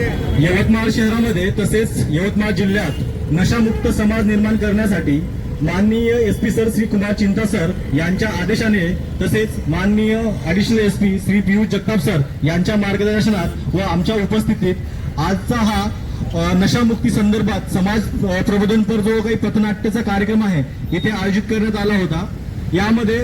यवतमाळ शहरामध्ये तसेच यवतमाळ जिल्ह्यात नशामुक्त समाज निर्माण करण्यासाठी माननीय S P sir Shri Kumar Chinta sir यांच्या आदेशाने तसेच माननीय additional S P Shri Piyush Jagtap sir यांच्या मार्गदर्शनात व आमच्या उपस्थितीत आजचा हा नशामुक्ती संदर्भात समाज प्रबोधनपर जो काही पथनाट्याचा कार्यक्रम आहे इथे आयोजित करण्यात आला होता. यामध्ये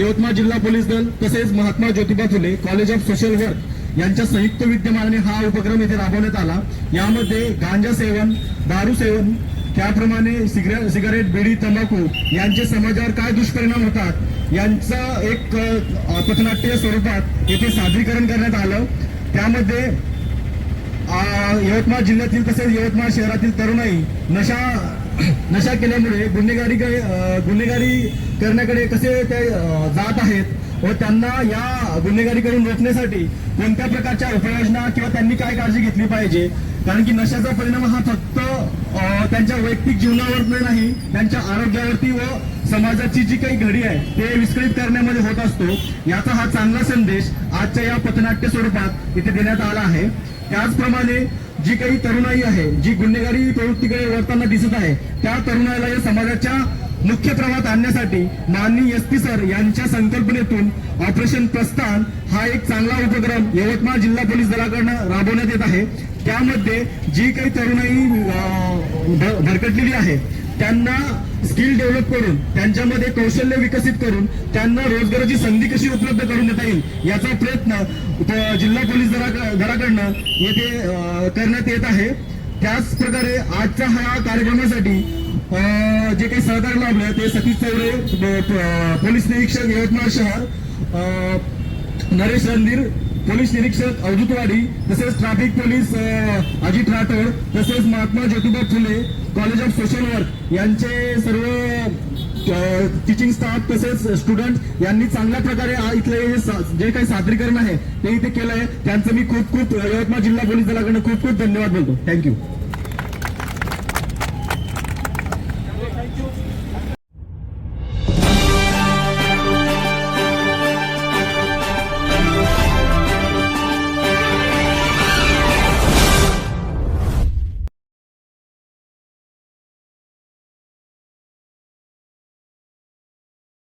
यवतमाळ जिल्हा पोलीस दल तसेच Mahatma Jyotiba Phule college of social work यांच्या संयुक्त विद्यमानाने हा उपक्रम इथे राबवण्यात आला. यामध्ये गांजा सेवन दारू सेवन त्याप्रमाणे सिगारेट बिडी तंबाखू यांचे समाजावर काय दुष्परिणाम होतात यांचं एक पथनाट्य स्वरूपात येथे सादरीकरण करण्यात आलं. त्यामध्ये यवतमाळ जिल्ह्यातील तसेच यवतमाळ शहरातील तरुणाई नशा नशा केल्यामुळे गुन्हेगारी गुन्हेगारी करण्याकडे कसे ते जात आहेत व त्यांना या गुन्हेगारीकडून रोखण्यासाठी कोणत्या प्रकारच्या उपाययोजना किंवा त्यांनी काय काळजी घेतली पाहिजे? कारण की नशाचा परिणाम हा फक्त त्यांच्या वैयक्तिक जीवनावर नाही त्यांच्या आरोग्यावरती व समाजाची जी काही घडी आहे ते विस्कळीत करण्यामध्ये होत असतो. याचा हा चांगला संदेश आजच्या या पथनाट्य स्वरूपात इथे देण्यात आला आहे. त्याचप्रमाणे जी काही तरुणाई आहे जी गुन्हेगारी प्रवृत्तीकडे वळताना दिसत आहे त्या तरुणाईला या समाजाच्या मुख्य प्रवाहात आणण्यासाठी माननीय एस पी सर यांच्या संकल्पनेतून ऑपरेशन प्रस्थान हा एक चांगला उपक्रम यवतमाळ जिल्हा पोलीस दलाकडनं राबवण्यात येत आहे. त्यामध्ये जी काही तरुणाई अं, भरकटलेली आहे त्यांना स्किल डेव्हलप करून त्यांच्यामध्ये कौशल्य विकसित करून त्यांना रोजगाराची संधी कशी उपलब्ध करून देता येईल याचा प्रयत्न जिल्हा पोलीस दला दलाकडनं येथे करण्यात येत आहे. त्याच प्रकारे आजच्या हा कार्यक्रमासाठी जे काही सहकार्य लाभले ते सतीश चौरे पोलीस निरीक्षक यवतमाळ शहर नरेश रणधीर पोलीस निरीक्षक अवधूतवाडी तसेच ट्रॅफिक पोलीस अजित राठोड तसेच Mahatma Jyotiba Phule college of social work यांचे सर्व टीचिंग स्टाफ तसेच स्टुडंट यांनी चांगल्या प्रकारे इथले जे काही सादरीकरण आहे ते इथे केलं आहे त्यांचं मी खूप खूप यवतमाळ जिल्हा पोलीस दलाकडनं खूप खूप धन्यवाद बोलतो. थँक्यू